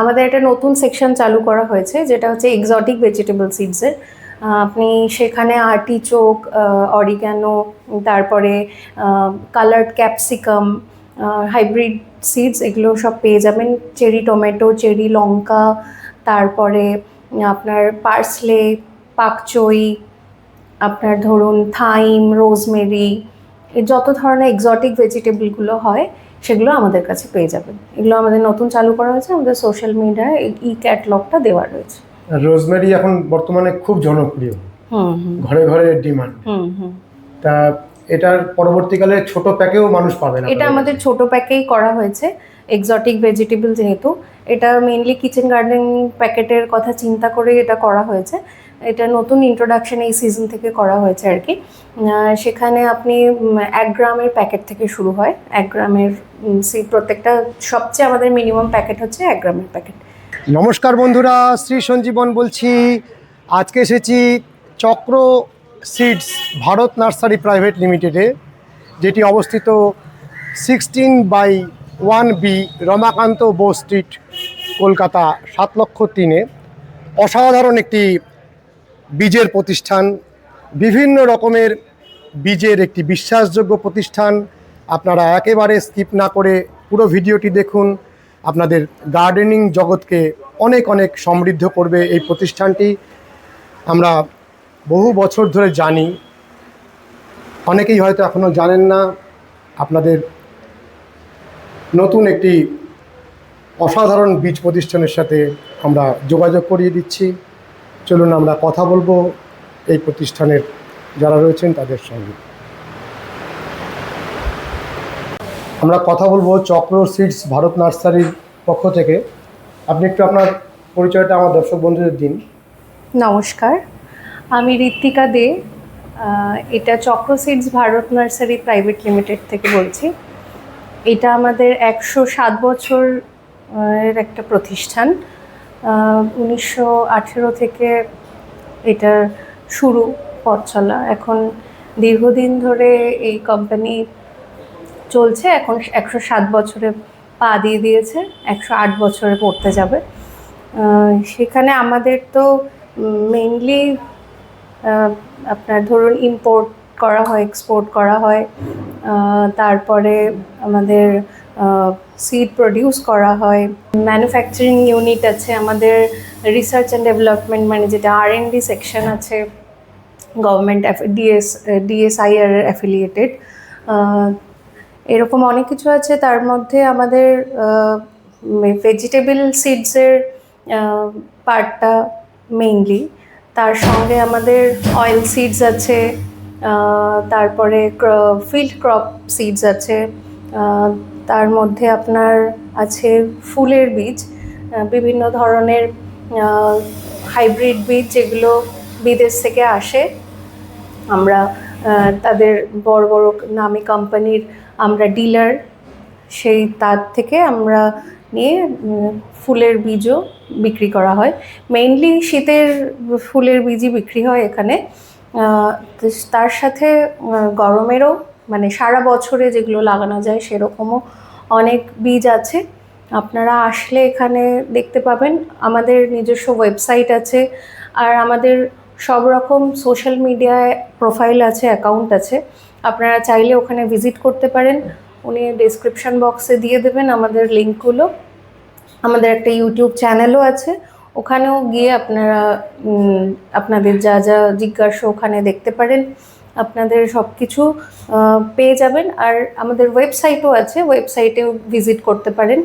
আমাদের একটা নতুন সেকশন চালু করা হয়েছে, যেটা হচ্ছে এক্সটিক ভেজিটেবল সিডসের আপনি সেখানে আটি আর্টিচোক অরিগ্যানো তারপরে কালার্ড ক্যাপসিকাম হাইব্রিড সিডস এগুলো সব পেয়ে যাবেন। চেরি টমেটো চেরি লঙ্কা, তারপরে, আপনার পার্সলে পাকচই আপনার ধরুন থাইম রোজমেরি যত ধরনের এক্সটিক ভেজিটেবলগুলো হয় সেগুলো আমাদের কাছে পেয়ে যাবেন। এগুলো আমাদের নতুন চালু করা হয়েছে আমাদের সোশ্যাল মিডিয়ায় ই ক্যাটলগটা দেওয়া রয়েছে। রোজমেরি এখন বর্তমানে খুব জনপ্রিয়। ঘরে ঘরে ডিমান্ড তা এটার পরবর্তীকালে ছোট প্যাকেও মানুষ পাবে না এটা আমাদের ছোট প্যাকেই করা হয়েছে। এক্সটিক ভেজিটেবল যেহেতু এটা মেইনলি কিচেন গার্ডেন প্যাকেটের কথা চিন্তা করে এটা করা হয়েছে। এটা নতুন ইন্ট্রোডাকশন এই সিজন থেকে করা হয়েছে আর কি। সেখানে আপনি এক গ্রামের প্যাকেট থেকে শুরু হয়। এক গ্রামের সেই প্রত্যেকটা সবচেয়ে আমাদের মিনিমাম প্যাকেট হচ্ছে এক গ্রামের প্যাকেট। নমস্কার বন্ধুরা শ্রী সঞ্জীবন বলছি। আজকে এসেছি চক্র সিডস ভারত নার্সারি প্রাইভেট লিমিটেডে যেটি অবস্থিত sixteen by one B Ramakanta Bose street Kolkata, সাত লক্ষ তিনে অসাধারণ একটি বীজের প্রতিষ্ঠান, বিভিন্ন রকমের বীজের একটি বিশ্বাসযোগ্য প্রতিষ্ঠান। আপনারা একেবারে স্কিপ না করে পুরো ভিডিওটি দেখুন। আপনাদের গার্ডেনিং জগৎকে অনেক অনেক সমৃদ্ধ করবে এই প্রতিষ্ঠানটি। আমরা বহু বছর ধরে জানি, অনেকেই হয়তো এখনও জানেন না, আপনাদের নতুন একটি অসাধারণ বীজ প্রতিষ্ঠানের সাথে আমরা যোগাযোগ করিয়ে দিচ্ছি। চলুন আমরা কথা বলব এই প্রতিষ্ঠানের যারা রয়েছেন তাদের সঙ্গে। আমরা কথা বলব চক্র সিডস ভারত নার্সারির পক্ষ থেকে। আপনি একটু আপনার পরিচয়টা আমার দর্শক বন্ধুদের দিন। নমস্কার। আমি ঋত্বিকা দে এটা Chakra seeds Bharat nursery private limited থেকে বলছি। এটা আমাদের একশো সাত বছর, এর একটা প্রতিষ্ঠান। উনিশশো আঠেরো থেকে এটা শুরু পথ চলা। এখন দীর্ঘদিন ধরে এই কোম্পানি চলছে। এখন একশো সাত বছরে পা দিয়ে দিয়েছে, একশো আট বছরে পড়তে যাবে। সেখানে আমাদের তো মেইনলি আপনার ধরুন ইম্পোর্ট করা হয় এক্সপোর্ট করা হয় তারপরে আমাদের সিড প্রডিউস করা হয়। ম্যানুফ্যাকচারিং ইউনিট আছে আমাদের রিসার্চ অ্যান্ড ডেভেলপমেন্ট মানে যেটা আর এন ডি সেকশন আছে গভর্নমেন্ট ডিএস ডিএসআইআর অ্যাফিলিয়েটেড এরকম অনেক কিছু আছে, তার মধ্যে আমাদের ভেজিটেবল সিডসের পার্টটা মেইনলি তার সঙ্গে আমাদের অয়েল সিডস আছে তারপরে ফিল্ড ক্রপ সিডস আছে তার মধ্যে আপনার আছে ফুলের বীজ বিভিন্ন ধরনের হাইব্রিড বীজ যেগুলো বিদেশ থেকে আসে। আমরা তাদের বড় বড় নামি কোম্পানির আমরা ডিলার সেই তার থেকে আমরা নিয়ে ফুলের বীজও বিক্রি করা হয়। মেইনলি শীতের ফুলের বীজই বিক্রি হয় এখানে। তার সাথে গরমেরও মানে সারা বছরে যেগুলো লাগানো যায় সেরকমও অনেক বীজ আছে। আপনারা আসলে এখানে দেখতে পাবেন, আমাদের নিজস্ব ওয়েবসাইট আছে আর আমাদের সব রকম সোশ্যাল মিডিয়ায় প্রোফাইল আছে অ্যাকাউন্ট আছে। আপনারা চাইলে ওখানে ভিজিট করতে পারেন। উনি ডিসক্রিপশন বক্সে দিয়ে দেবেন আমাদের লিঙ্কগুলো আমাদের একটা ইউটিউব চ্যানেলও আছে। ওখানেও গিয়ে আপনারা আপনাদের যা যা জিজ্ঞাসা ওখানে দেখতে পারেন। আপনাদের সব কিছু পেয়ে যাবেন। আর আমাদের ওয়েবসাইটও আছে। ওয়েবসাইটেও ভিজিট করতে পারেন।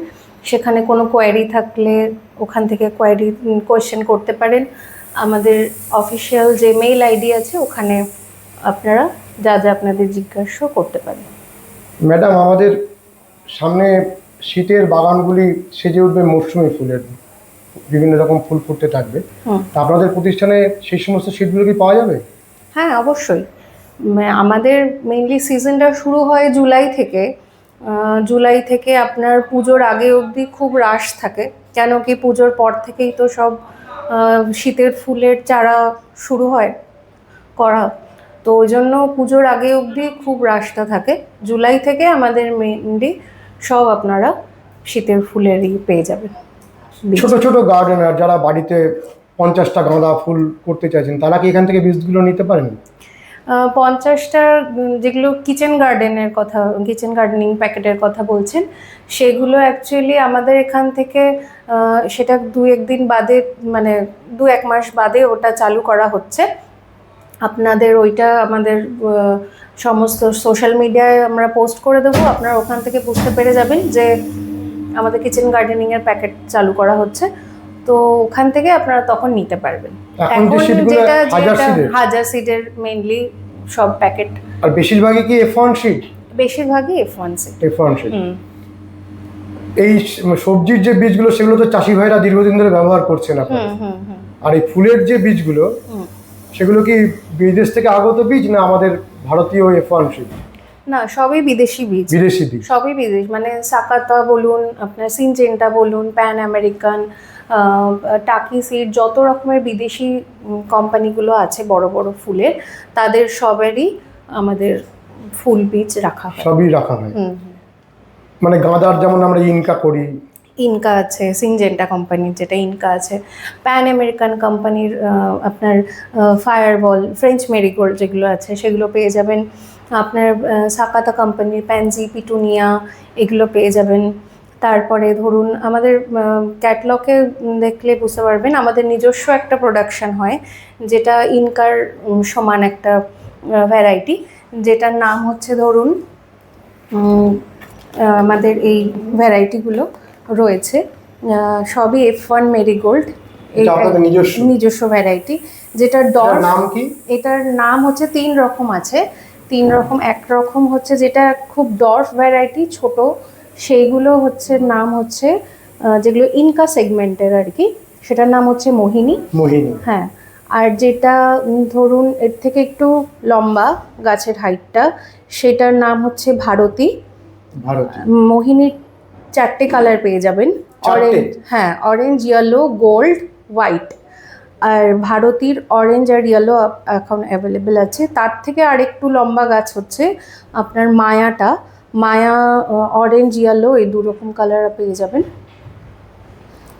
সেখানে কোনো কোয়ারি থাকলে ওখান থেকে কোয়ারি কোয়েশ্চেন করতে পারেন। আমাদের অফিসিয়াল যে মেইল আইডি আছে, ওখানে আপনারা যা যা আপনাদের জিজ্ঞাসা করতে পারেন। ম্যাডাম আমাদের সামনে শীতের বাগানগুলি সেজে উঠবে মরশুমি ফুলের বিভিন্ন রকম ফুল ফুটতে থাকবে। তা আপনাদের প্রতিষ্ঠানে সেই সমস্ত শীতগুলো কি পাওয়া যাবে? হ্যাঁ অবশ্যই। আমাদের মেইনলি সিজনটা শুরু হয় জুলাই থেকে। জুলাই থেকে আপনার পুজোর আগে অবধি খুব রাশ থাকে কেন কি পুজোর পর থেকেই তো সব শীতের ফুলের চারা শুরু হয় করা তো ওই জন্য পুজোর আগে অবধি খুব রাশটা থাকে। জুলাই থেকে আমাদের মেনলি সব আপনারা শীতের ফুলেরই পেয়ে যাবেন। ছোট ছোট গার্ডেনার যারা বাড়িতে পঞ্চাশটা গাঁদা ফুল করতে চাইছেন তারা কি এখান থেকে বীজগুলো নিতে পারেন? আহ, পঞ্চাশটা যেগুলো কিচেন গার্ডেনের কথা কিচেন গার্ডেনিং প্যাকেটের কথা বলছেন সেগুলো অ্যাকচুয়ালি আমাদের এখান থেকে সেটা দু একদিন বাদে মানে দু এক মাস বাদে ওটা চালু করা হচ্ছে। আপনাদের ওইটা আমাদের সমস্ত সোশ্যাল মিডিয়ায় আমরা পোস্ট করে দেবো। আপনারা ওখান থেকে বুঝতে পেরে যাবেন যে আমাদের কিচেন গার্ডেনিংয়ের প্যাকেট চালু করা হচ্ছে। তো ওখান থেকে আপনারা তখন নিতে পারবেন। এখন যেটা হাজার যেটা হাজার সিটের মেইনলি সব প্যাকেট আর বেশিরভাগই কি এফ ওয়ান শিট বেশিরভাগই F one seed F one seed এই সবজির যে বীজগুলো সেগুলো তো চাষি ভাইরা দীর্ঘদিন ধরে ব্যবহার করছেন আপনারা। আর এই ফুলের যে বীজগুলো। সেগুলো কি বিদেশ থেকে আগত বীজ না আমাদের ভারতীয় এফ ওয়ান শিট না সবই বিদেশি বীজ। বিদেশি বীজ। সবই বিদেশ মানে সাকাতা বলুন আপনার সিনজেন্টা বলুন প্যান আমেরিকান টাকি সিড যত রকমের বিদেশি কোম্পানিগুলো আছে বড় বড় ফুলের তাদের সবেরই আমাদের ফুল বীজ রাখা হয়। সবই রাখা হয়। মানে গাঁদার যেমন আমরা ইনকা করি ইনকা আছে, সিনজেন্টা কোম্পানির যেটা ইনকা আছে। প্যান আমেরিকান কোম্পানির আপনার ফায়ারবল ফ্রেঞ্চ মেরিগোল্ড যেগুলো আছে, সেগুলো পেয়ে যাবেন। আপনার সাকাতা কোম্পানির প্যানজি পিটুনিয়া এগুলো পেয়ে যাবেন। তারপরে ধরুন, আমাদের ক্যাটলগে দেখলে বুঝতে পারবেন, আমাদের নিজস্ব একটা প্রোডাকশন হয়, যেটা ইনকার সমান একটা ভ্যারাইটি যেটার নাম হচ্ছে ধরুন আমাদের এই ভ্যারাইটিগুলো রয়েছে। সবই এফ ওয়ান মেরিগোল্ড নিজস্ব। ভ্যারাইটি যেটা ডর এটার নাম কি? এটার নাম হচ্ছে তিন রকম আছে। তিন রকম এক রকম হচ্ছে যেটা খুব ডর্ফ ভ্যারাইটি ছোট। সেইগুলো হচ্ছে নাম হচ্ছে যেগুলো ইনকা সেগমেন্টের আর কি। সেটার নাম হচ্ছে মোহিনী। মোহিনী। হ্যাঁ। আর যেটা ধরুন এর থেকে একটু লম্বা গাছের হাইটটা সেটার নাম হচ্ছে ভারতী। মোহিনীর চারটে কালার পেয়ে যাবেন। অরেঞ্জ হ্যাঁ অরেঞ্জ ইয়েলো গোল্ড হোয়াইট আর ভারতীর অরেঞ্জ আর ইয়েলো এখন অ্যাভেলেবেল আছে। তার থেকে আরেকটু লম্বা গাছ হচ্ছে আপনার মায়াটা। মায়া অরেঞ্জ ইয়েলো এই দু রকম কালার পেয়ে যাবেন।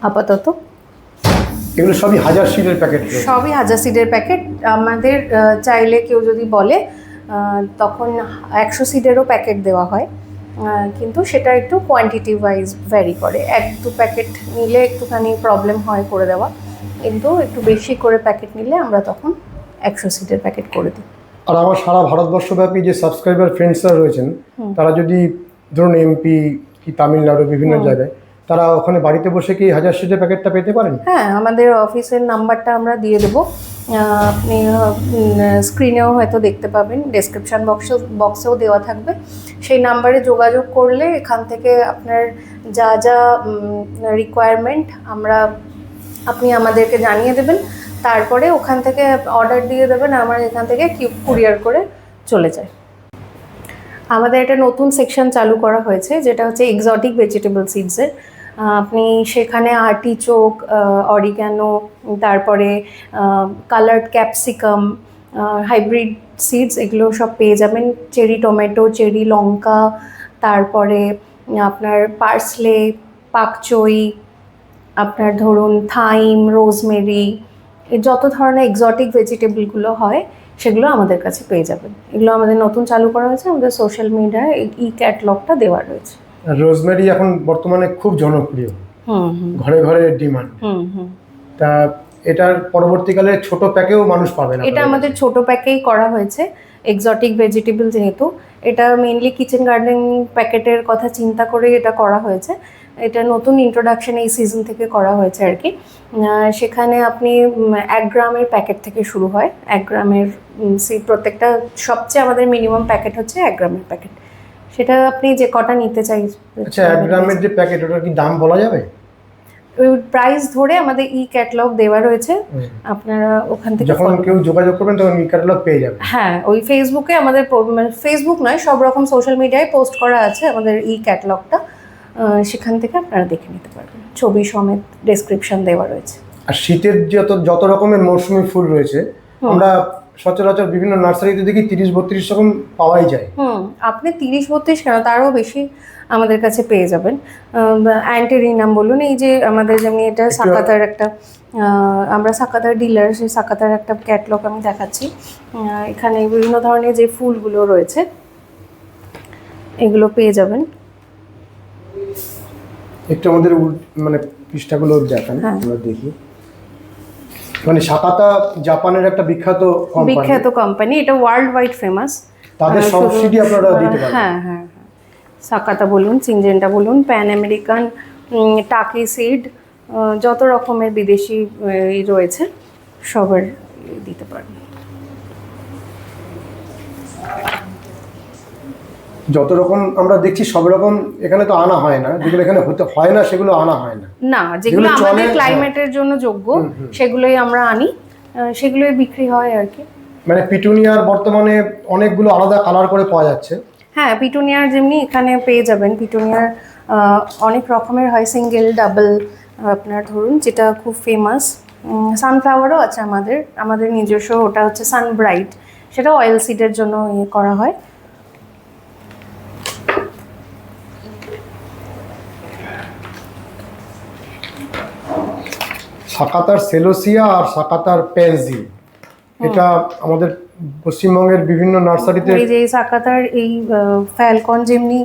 আপাতত। এগুলো সবই হাজার সিটের প্যাকেট সবই হাজার সিডের প্যাকেট আমাদের চাইলে কেউ যদি বলে তখন একশো সিডেরও প্যাকেট দেওয়া হয়। কিন্তু সেটা একটু কোয়ান্টিটি ওয়াইজ ভ্যারি করে। এক দু প্যাকেট নিলে একটুখানি প্রবলেম হয় করে দেওয়া। কিন্তু একটু বেশি করে প্যাকেট নিলে আমরা তখন একশো সিটের প্যাকেট করে দিই। আর আমার সারা ভারতবর্ষব্যাপী যে সাবস্ক্রাইবার ফ্রেন্ডসরা রয়েছেন তারা যদি ধরুন এমপি কি তামিলনাড়ু বিভিন্ন জায়গায় তারা ওখানে বাড়িতে বসে কি হাজার সিটের প্যাকেটটা পেতে পারেন? হ্যাঁ আমাদের অফিসের নাম্বারটা আমরা দিয়ে দেবো। আপনি স্ক্রিনেও হয়তো দেখতে পাবেন ডেসক্রিপশন বক্সে বক্সেও দেওয়া থাকবে। সেই নাম্বারে যোগাযোগ করলে এখান থেকে আপনার যা যা রিকোয়ারমেন্ট আমরা, আপনি আমাদেরকে জানিয়ে দেবেন। তারপরে ওখান থেকে অর্ডার দিয়ে দেবেন, আমরা এখান থেকে কুরিয়ার করে চলে যায় আমাদের একটা নতুন সেকশন চালু করা হয়েছে, যেটা হচ্ছে এক্সটিক ভেজিটেবল সিডসের আপনি সেখানে আর্টিচোক অরিগ্যানো তারপরে কালার্ড ক্যাপসিকাম হাইব্রিড সিডস এগুলো সব পেয়ে যাবেন। চেরি টমেটো চেরি লঙ্কা, তারপরে, আপনার পার্সলে পাকচই আপনার ধরুন থাইম রোজমেরি যত ধরনের এক্সটিক ভেজিটেবলগুলো হয়, সেগুলো আমাদের কাছে পেয়ে যাবেন। এগুলো আমাদের নতুন চালু করা হয়েছে, আমাদের সোশ্যাল মিডিয়ায় ই ক্যাটলগটা দেওয়া রয়েছে। রোজমেরি এখন বর্তমানে খুব জনপ্রিয়। ঘরে ঘরে ডিমান্ড। তা এটার পরবর্তীকালে ছোট প্যাকেও মানুষ পাবে না। এটা আমাদের ছোট প্যাকেই করা হয়েছে এক্সটিক ভেজিটেবল যেহেতু। এটা মেইনলি কিচেন গার্ডেন প্যাকেটের কথা চিন্তা করে এটা করা হয়েছে। এটা নতুন ইন্ট্রোডাকশন এই সিজন থেকে করা হয়েছে আর কি। সেখানে আপনি এক গ্রামের প্যাকেট থেকে শুরু হয়। এক গ্রামের সেই প্রত্যেকটা সবচেয়ে আমাদের মিনিমাম প্যাকেট হচ্ছে এক গ্রামের প্যাকেট। সেটা আপনি যে কটা নিতে চাই আচ্ছা এক গ্রামের যে প্যাকেট ওটার কি দাম বলা যাবে? ওই প্রাইস ধরে আমাদের ই ক্যাটলগ দেওয়া রয়েছে। আপনারা ওখান থেকে যখন কেউ যোগাযোগ করবেন তখন ই ক্যাটালগ পেয়ে যাবেন। হ্যাঁ ওই ফেসবুকে আমাদের ফেসবুক নয় সব রকম সোশ্যাল মিডিয়ায় পোস্ট করা আছে আমাদের ই ক্যাটালগটা সেখান থেকে আপনারা দেখে নিতে পারবেন। ছবি সমেত ডেসক্রিপশন দেওয়া রয়েছে। আর শীতের যত যত রকমের মৌসুমী ফুল রয়েছে আমরা সচরাচর বিভিন্ন নার্সারিতে দেখি তিরিশ বত্রিশ রকম পাওয়াই যায়। হুম আপনি তিরিশ বত্রিশ কেন? তারও বেশি আমাদের কাছে পেয়ে যাবেন। অ্যান্টেরিনাম বলুন এই যে আমাদের যেমনি এটা সাকাতার একটা আমরা সাকাতার ডিলার সেই সাকাতার একটা ক্যাটলগ আমি দেখাচ্ছি। এখানে বিভিন্ন ধরনের যে ফুলগুলো রয়েছে এগুলো পেয়ে যাবেন। একটু আমাদের মানে পৃষ্ঠাগুলো দেখান হ্যাঁ। আমরা দেখি। মানে সাকাতা জাপানের একটা বিখ্যাত কোম্পানি বিখ্যাত কোম্পানি এটা ওয়ার্ল্ড ওয়াইড ফেমাস তাদের সব সিডি আপনারা দিতে পারেন হ্যাঁ হ্যাঁ হ্যাঁ। সাকাতা বলুন সিনজেন্টা বলুন প্যান আমেরিকান টাকি সিড যত রকমের বিদেশি রয়েছে সবার দিতে পারেন যত রকম আমরা দেখছি সব রকম এখানে তো আনা হয় না যেগুলো এখানে হতে হয় না সেগুলো আনা হয় না। না যেগুলো আমাদের। ক্লাইমেটের জন্য যোগ্য সেগুলোই আমরা আনি সেগুলোই বিক্রি হয় আর কি। মানে পিটুনিয়ার বর্তমানে অনেকগুলো আলাদা কালার করে পাওয়া যাচ্ছে। হ্যাঁ পিটুনিয়ার যেমনি এখানে পেয়ে যাবেন পিটুনিয়ার অনেক রকমের হয় সিঙ্গেল ডাবল আপনার ধরুন যেটা খুব ফেমাস সানফ্লাওয়ারও আছে আমাদের আমাদের নিজস্ব ওটা হচ্ছে সানব্রাইট সেটা অয়েল সিডের জন্য ইয়ে করা হয়। সাকাতার সেলোসিয়া আর সাকাতার পেনজি। এটা আমাদের পশ্চিমবঙ্গের বিভিন্ন নার্সারিতে এই যে সাকাতার এই ফ্যালকন যেমনি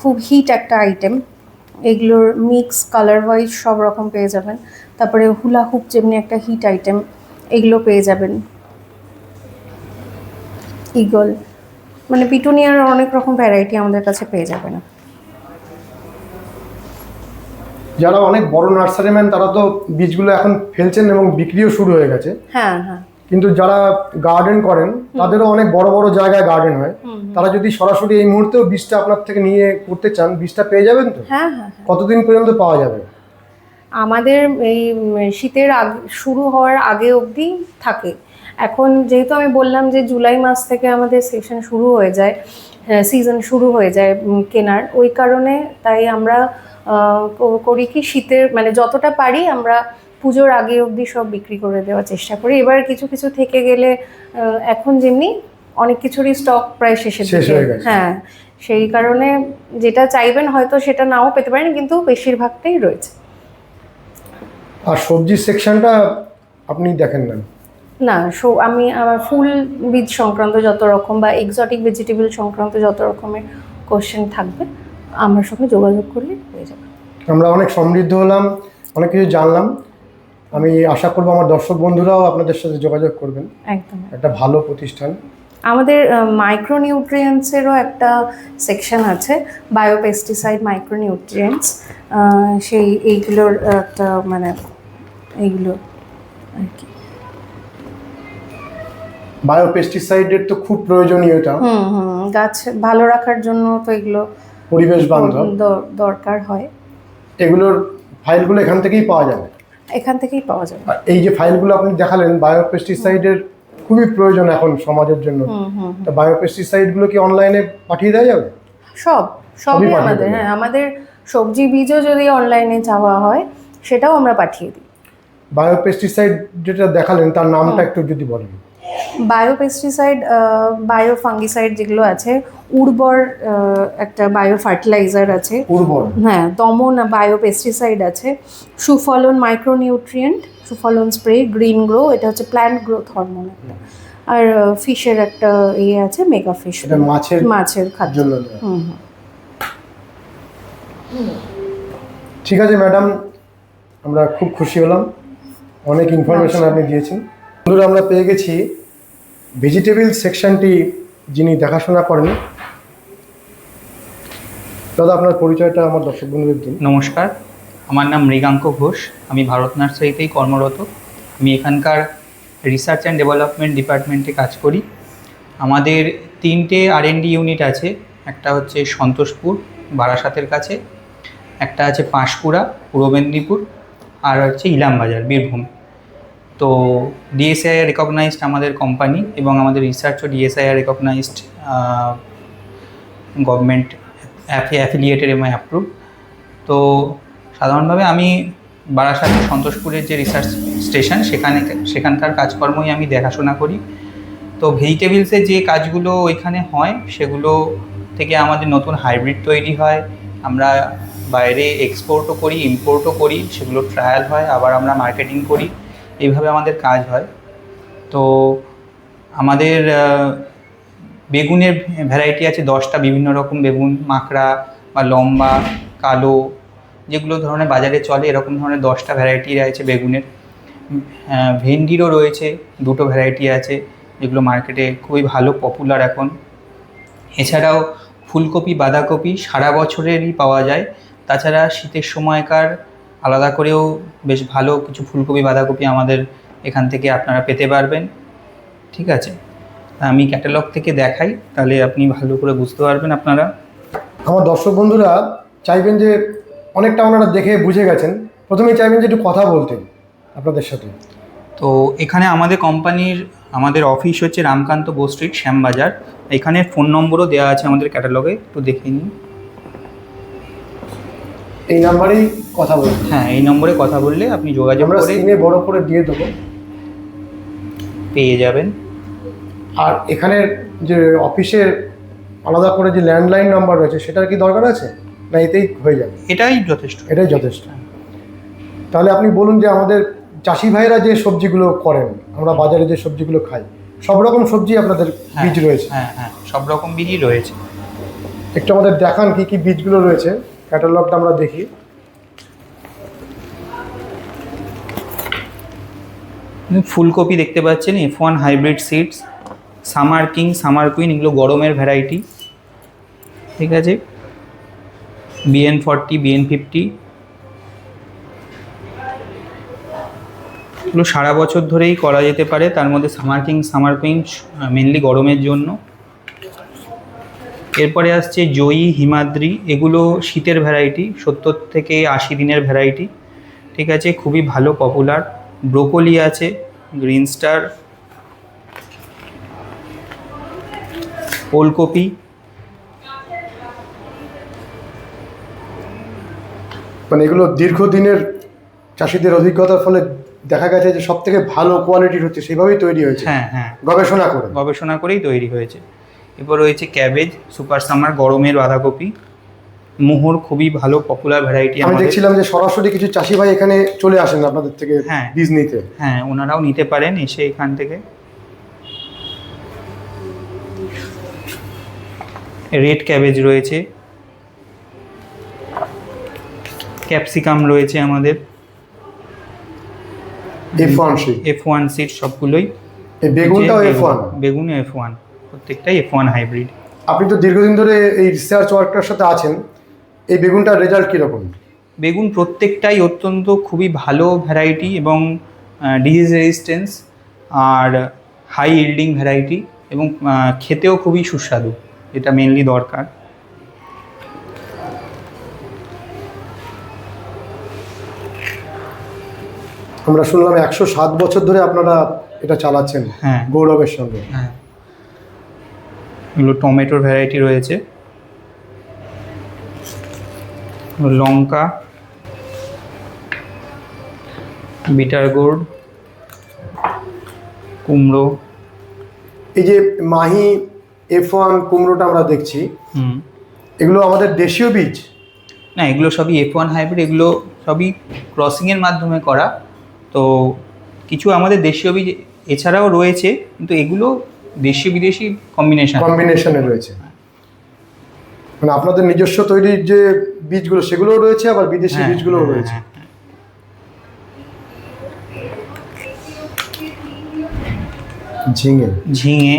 খুব হিট একটা আইটেম এগুলোর মিক্স কালার ওয়াইজ সব রকম পেয়ে যাবেন। তারপরে হুলা হুপ যেমনি একটা হিট আইটেম এগুলো পেয়ে যাবেন। ইগল মানে পিটুনিয়ার অনেক রকম ভ্যারাইটি আমাদের কাছে পেয়ে যাবেন। যারা অনেক বড় নার্সারি ম্যান তারা তো বীজগুলো এখন ফেলছেন এবং বিক্রিও শুরু হয়ে গেছে। হ্যাঁ হ্যাঁ। কিন্তু যারা গার্ডেন করেন তাদেরও অনেক বড় বড় জায়গায় গার্ডেন হয়। তারা যদি সরাসরি এই মুহূর্তেও বীজটা আপনার থেকে নিয়ে করতে চান বীজটা পেয়ে যাবেন তো? হ্যাঁ হ্যাঁ হ্যাঁ। কতদিন পর্যন্ত পাওয়া যাবে? আমাদের এই শীতের আগ শুরু হওয়ার আগে অবধি থাকে। এখন যেহেতু আমি বললাম যে জুলাই মাস থেকে আমাদের সেশন শুরু হয়ে যায় সিজন শুরু হয়ে যায় কেনার ওই কারণে তাই আমরা করি কি শীতের মানে যতটা পারি আমরা পুজোর আগে অবধি সব বিক্রি করে দেওয়ার চেষ্টা করি। এবার কিছু কিছু থেকে গেলে এখন যেমনি অনেক কিছুরই স্টক প্রায় শেষের শেষ দিকে। হ্যাঁ সেই কারণে যেটা চাইবেন হয়তো সেটা নাও পেতে পারেন কিন্তু বেশিরভাগটাই রয়েছে। আর সবজির সেকশনটা আপনি দেখেন না? না সো আমি আমার ফুল বীজ সংক্রান্ত যত রকম বা এক্সটিক ভেজিটেবল সংক্রান্ত যত রকমের কোশ্চেন থাকবে আমার সঙ্গে যোগাযোগ করলে হয়ে যাবে। আমরা অনেক সমৃদ্ধ হলাম অনেক কিছু জানলাম। আমি আশা করব আমার দর্শক বন্ধুরাও আপনাদের সাথে যোগাযোগ করবেন। একদম। একটা ভালো প্রতিষ্ঠান। আমাদের মাইক্রোনিউট্রিয়েন্টসেরও একটা সেকশন আছে বায়োপেস্টিসাইড মাইক্রোনিউট্রিয়েন্টস সেই এইগুলোর একটা মানে এইগুলো আর কি। বায়োপেস্টিসাইডের তো খুব প্রয়োজনীয়তা। হুম হুম গাছ ভালো রাখার জন্য তো এগুলো পরিবেশ বান্ধব। দরকার হয়। এগুলোর ফাইলগুলো এখান থেকেই পাওয়া যাবে? এখান থেকেই পাওয়া যাবে। এই যে ফাইলগুলো আপনি দেখালেন বায়োপেস্টিসাইডের খুবই প্রয়োজন এখন সমাজের জন্য। তো বায়োপেস্টিসাইডগুলো কি অনলাইনে পাঠিয়ে দেওয়া যাবে? সব সবই আমাদের হ্যাঁ আমাদের সবজি বীজও যদি অনলাইনে চাওয়া হয় সেটাও আমরা পাঠিয়ে দিই। বায়োপেস্টিসাইড যেটা দেখালেন তার নামটা একটু যদি বলেন। বায়োপেস্টিসাইড বায়ো ফাঙ্গিসাইড যেগুলো আছে উর্বর একটা বায়ো ফার্টিলাইজার আছে। উর্বর। হ্যাঁ দমন বায়োপেস্টিসাইড আছে। Sufalan micronutrient Sufalan spray green grow এটা হচ্ছে প্ল্যান্ট গ্রোথ হরমোন একটা। আর ফিশের একটা ইয়ে আছে মেগা ফিশ মাছের মাছের খাদ্য। হুম হুম। ঠিক আছে ম্যাডাম আমরা খুব খুশি হলাম। অনেক ইনফরমেশন আপনি দিয়েছেন। বন্ধুরা আমরা পেয়ে গেছি ভেজিটেবল সেকশনটি যিনি দেখাশোনা করেন, দাদা, আপনার পরিচয়টা আমার দর্শক বন্ধুদের দিন। নমস্কার, আমার নাম মৃগাঙ্ক ঘোষ, আমি ভারত নার্সারিতেই কর্মরত। আমি এখানকার রিসার্চ অ্যান্ড ডেভেলপমেন্ট ডিপার্টমেন্টে কাজ করি। আমাদের তিনটে আর ইউনিট আছে, একটা হচ্ছে সন্তোষপুর, বারাসাতের কাছে, একটা আছে পাঁশকুড়া, পূর্ব মেদিনীপুর, আর হচ্ছে ইলামবাজার, বীরভূম। তো ডিএসআই রেকগনাইজড আমাদের কোম্পানি এবং আমাদের রিসার্চও ডিএসআই রেকগনাইজড গভর্নমেন্ট অ্যাফিলিয়েটেড এবং অ্যাপ্রুভ তো সাধারণভাবে আমি বারাসাতের সন্তোষপুরের যে রিসার্চ স্টেশন সেখানে সেখানকার কাজকর্মই আমি দেখাশোনা করি। তো ভেজিটেবলসের যে কাজগুলো ওইখানে হয়, সেগুলো থেকে আমাদের নতুন হাইব্রিড তৈরি হয়। আমরা বাইরে এক্সপোর্টও করি ইম্পোর্টও করি, সেগুলো ট্রায়াল হয়, আবার আমরা মার্কেটিং করি। এইভাবে আমাদের কাজ হয়। তো আমাদের বেগুনের ভ্যারাইটি আছে দশটা বিভিন্ন রকম বেগুন, মাকড়া বা লম্বা, কালো, যেগুলো ধরনের বাজারে চলে, এরকম ধরনের দশটা ভ্যারাইটি আছে বেগুনের। ভেন্ডিরও রয়েছে, দুটো ভ্যারাইটি আছে, যেগুলো মার্কেটে খুবই ভালো পপুলার এখন। এছাড়াও ফুলকপি, বাঁধাকপি সারা বছরেরই পাওয়া যায়। তাছাড়া শীতের সময়কার আলাদা করেও বেশ ভালো কিছু ফুলকপি বাঁধাকপি আমাদের এখান থেকে আপনারা পেতে পারবেন। ঠিক আছে? আমি ক্যাটালগ থেকে দেখাই তাহলে আপনি ভালো করে বুঝতে পারবেন আপনারা। আমার দর্শক বন্ধুরা চাইবেন যে অনেকটা ওনারা দেখে বুঝে গেছেন। প্রথমেই চাইবেন যে একটু কথা বলতেন আপনাদের সাথে। তো এখানে আমাদের কোম্পানির আমাদের অফিস হচ্ছে রামকান্ত বো স্ট্রিট শ্যামবাজার। এখানে ফোন নম্বরও দেওয়া আছে আমাদের ক্যাটালগে একটু দেখে নিন। এই নাম্বারেই কথা বলবেন হ্যাঁ এই নম্বরে কথা বললে আপনি যোগাযোগ আমরা করে স্ক্রিনে বড় করে দিয়ে দেবো। পেয়ে যাবেন। আর এখানের যে অফিসের আলাদা করে যে ল্যান্ডলাইন নাম্বার রয়েছে সেটার কি দরকার আছে? না এতেই হয়ে যাবে? এটাই যথেষ্ট। এটাই যথেষ্ট। তাহলে আপনি বলুন যে আমাদের চাষি ভাইরা যে সবজিগুলো করেন আমরা বাজারে যে সবজিগুলো খাই সব রকম সবজি আপনাদের হ্যাঁ, বীজ রয়েছে। হ্যাঁ হ্যাঁ সব রকম বীজই রয়েছে। একটু আমাদের দেখান কি কি বীজগুলো রয়েছে। ক্যাটালগটা আমরা দেখি। ফুলকপি দেখতে পাচ্ছেন F one hybrid seeds summer king summer queen এগুলো গরমের ভ্যারাইটি ঠিক আছে? বিএন ফর্টি বিএন ফিফটি এগুলো সারা বছর ধরেই করা যেতে পারে, তার মধ্যে summer king summer queen mainly গরমের জন্য। এরপরে আসছে জয়ী হিমাদ্রি। এগুলো শীতের ভ্যারাইটি সত্তর থেকে আশি দিনের ভ্যারাইটি ঠিক আছে? খুবই ভালো পপুলার ব্রোকলি আছে গ্রিন স্টার ওলকপি। মানে এগুলো দীর্ঘদিনের চাষিদের অভিজ্ঞতার ফলে দেখা গেছে যে সব থেকে ভালো কোয়ালিটির হচ্ছে সেভাবেই তৈরি হয়েছে। হ্যাঁ হ্যাঁ। গবেষণা করে। গবেষণা করেই তৈরি হয়েছে। এরপর রয়েছে ক্যাবেজ সুপার সামার গরমের বাঁধাকপি। মোহর খুবই ভালো পপুলার ভ্যারাইটি আমি দেখছিলাম যে সরাসরি কিছু চাষি ভাই এখানে চলে আসেন আপনাদের থেকে হ্যাঁ। বীজ নিতে হ্যাঁ ওনারাও নিতে পারেন এসে এখান থেকে। রেড ক্যাবেজ রয়েছে। ক্যাপসিকাম রয়েছে আমাদের। F one C F one seed সবগুলোই। বেগুনটাও এফ ওয়ান বেগুন এফ ওয়ান প্রত্যেকটাই এফ ওয়ান হাইব্রিড আপনি তো দীর্ঘদিন ধরে এই রিসার্চ ওয়ার্কটার সাথে আছেন এই বেগুনটার রেজাল্ট কীরকম? বেগুন প্রত্যেকটাই অত্যন্ত খুবই ভালো ভ্যারাইটি এবং ডিজিজ রেজিস্ট্যান্স আর হাই ইল্ডিং ভ্যারাইটি এবং খেতেও খুবই সুস্বাদু। এটা মেনলি দরকার। আমরা শুনলাম একশো সাত বছর ধরে আপনারা এটা চালাচ্ছেন হ্যাঁ। গৌরবের সঙ্গে। হ্যাঁ। এগুলো টমেটোর ভ্যারাইটি রয়েছে। লঙ্কা বিটার গোর্ড কুমড়ো। এই যে মাহি এফ ওয়ান কুমড়োটা আমরা দেখছি হুম। এগুলো আমাদের দেশীয় বীজ? না এগুলো সবই এফ ওয়ান হাইব্রিড এগুলো সবই ক্রসিংয়ের মাধ্যমে করা। তো কিছু আমাদের দেশীয় বীজ এছাড়াও রয়েছে কিন্তু এগুলো দেশীয় বিদেশি কম্বিনেশন কম্বিনেশনে রয়েছে। মানে আপনাদের নিজস্ব তৈরির যে বীজগুলো সেগুলোও রয়েছে আবার বিদেশি হ্যাঁ, বীজগুলোও রয়েছে? ঝিঙে। ঝিঙে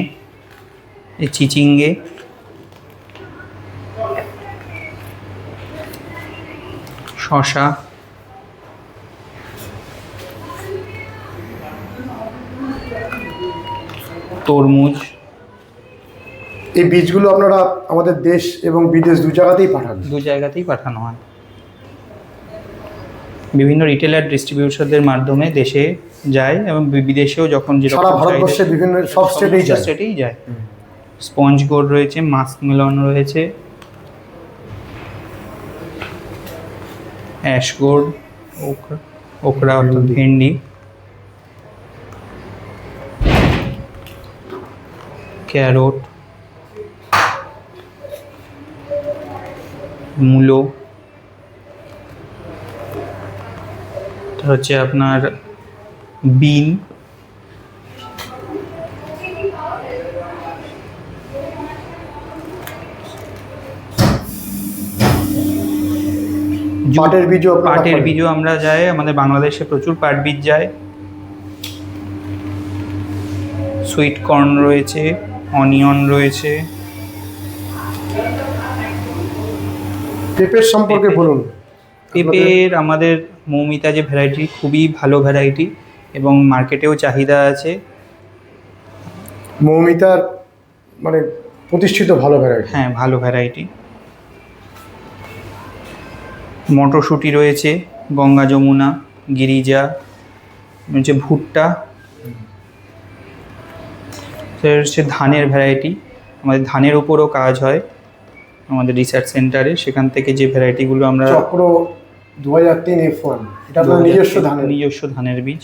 এই চিচিঙ্গে। শশা তরমুজ। এই বীজগুলো আপনারা আমাদের দেশ এবং বিদেশ দু জায়গাতেই পাঠান। দু জায়গাতেই পাঠানো হয়। বিভিন্ন রিটেলার ডিস্ট্রিবিউটরদের মাধ্যমে দেশে যায় এবং বিদেশেও যখন সারা ভারতবর্ষে বিভিন্ন সব স্টেটেই যায়। স্টেটেই যায়। স্পঞ্জ গোল্ড রয়েছে মাস্ক মেলন রয়েছে অ্যাশ গোল্ড ওকরা ওকরা ভেন্ডি। ক্যারট মূলো হচ্ছে আপনার বিন পাটের বীজও পাটের বীজও আমরা যাই আমাদের বাংলাদেশে প্রচুর পাট বীজ যায়। সুইট কর্ন রয়েছে। অনিয়ন রয়েছে। পেঁপের সম্পর্কে বলুন। পেঁপের আমাদের মৌমিতা যে ভ্যারাইটি খুবই ভালো ভ্যারাইটি এবং মার্কেটেও চাহিদা আছে। মৌমিতার মানে প্রতিষ্ঠিত ভালো ভ্যারাইটি হ্যাঁ ভালো ভ্যারাইটি মটরশুঁটি রয়েছে গঙ্গা যমুনা গিরিজা হচ্ছে ভুট্টা। হচ্ছে ধানের ভ্যারাইটি আমাদের ধানের উপরও কাজ হয় আমাদের রিসার্চ সেন্টারে সেখান থেকে যে ভ্যারাইটিগুলো আমরা চক্র দু হাজার তিন এফ ওয়ান এটা আপনার নিজস্ব ধানের? নিজস্ব ধানের বীজ।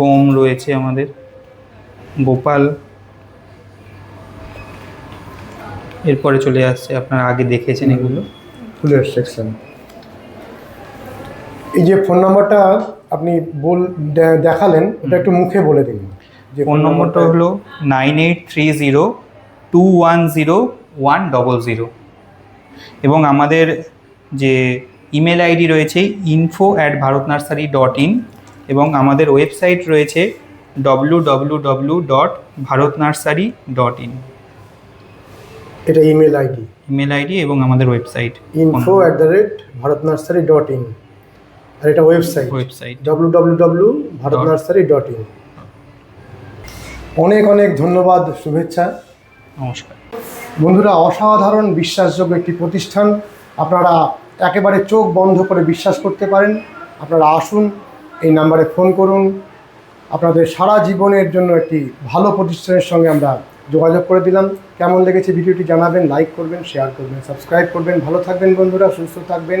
গম রয়েছে আমাদের গোপাল। এরপরে চলে আসছে আপনারা আগে দেখেছেন এগুলো। ফুলের সেকশন এই যে ফোন নাম্বারটা আপনি বল দেখালেন ওটা একটু মুখে বলে দিন। যে ফোন নম্বরটা হলো nine eight three zero two one zero one double zero. এবং আমাদের যে ইমেল আইডি রয়েছে info at Bharat nursery dot in এবং আমাদের ওয়েবসাইট রয়েছে W W W dot Bharat nursery dot in এটা ইমেল আইডি। ইমেল আইডি এবং আমাদের website. Info at the rate Bharat nursery dot in আর এটা website website W W W Bharat nursery dot in অনেক অনেক ধন্যবাদ শুভেচ্ছা। নমস্কার। বন্ধুরা অসাধারণ বিশ্বাসযোগ্য একটি প্রতিষ্ঠান। আপনারা একেবারে চোখ বন্ধ করে বিশ্বাস করতে পারেন। আপনারা আসুন এই নাম্বারে ফোন করুন। আপনাদের সারা জীবনের জন্য একটি ভালো প্রতিষ্ঠানের সঙ্গে আমরা যোগাযোগ করে দিলাম। কেমন লেগেছে ভিডিওটি জানাবেন লাইক করবেন শেয়ার করবেন সাবস্ক্রাইব করবেন। ভালো থাকবেন বন্ধুরা সুস্থ থাকবেন।